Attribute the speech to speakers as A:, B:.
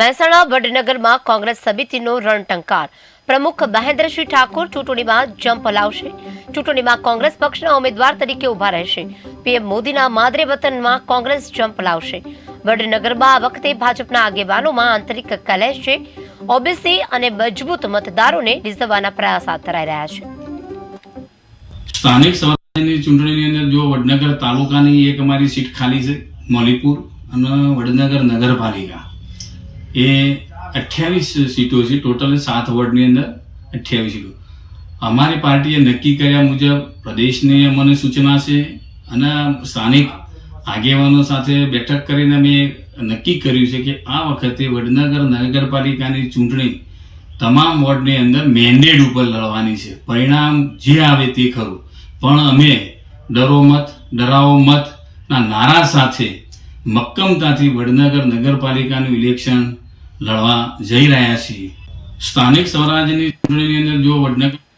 A: મહેસાણા વડનગરમાં કોંગ્રેસ સમિતિનો રણટંકાર. પ્રમુખ મહેન્દ્રસિંહ ઠાકોર ચૂંટણીમાં જંપ લાવશે. ચૂંટણીમાં કોંગ્રેસ પક્ષના ઉમેદવાર તરીકે ઊભા રહેશે. પીએમ મોદીના માદરે વતનમાં કોંગ્રેસ જંપ લાવશે. વડનગરમાં આ વખતે ભાજપના આગેવાનોમાં આંતરિક કલેશ છે. ઓબીસી અને મજબૂત મતદારોને રીઝવવાના પ્રયાસ હાથ ધરાઈ રહ્યા છે.
B: સ્થાનિક સ્વરાજ્યની ચૂંટણીની અંદર જો વડનગર તાલુકાની એક અમારી સીટ ખાલી છે, મોલીપુર અને વડનગર નગરપાલિકા. એ અઠ્યાવીસ સીટો છે. ટોટલ સાત વોર્ડની અંદર અઠ્યાવીસ સીટો. અમારી પાર્ટીએ નક્કી કર્યા મુજબ પ્રદેશની અમને સૂચના છે અને સ્થાનિક આગેવાનો સાથે બેઠક કરીને અમે નક્કી કર્યું છે કે આ વખતે વડનગર નગરપાલિકાની ચૂંટણી તમામ વોર્ડની અંદર મેન્ડેટ ઉપર લડવાની છે. પરિણામ જે આવે તે ખરું. પણ અમે ડરો મત, ડરાવો મત ના નારા સાથે મક્કમતાથી વડનગર નગરપાલિકાનું ઇલેક્શન લડવા જઈ રહ્યા છીએ. સ્થાનિક સ્વરાજ્યની ચૂંટણીની અંદર જો વડનગર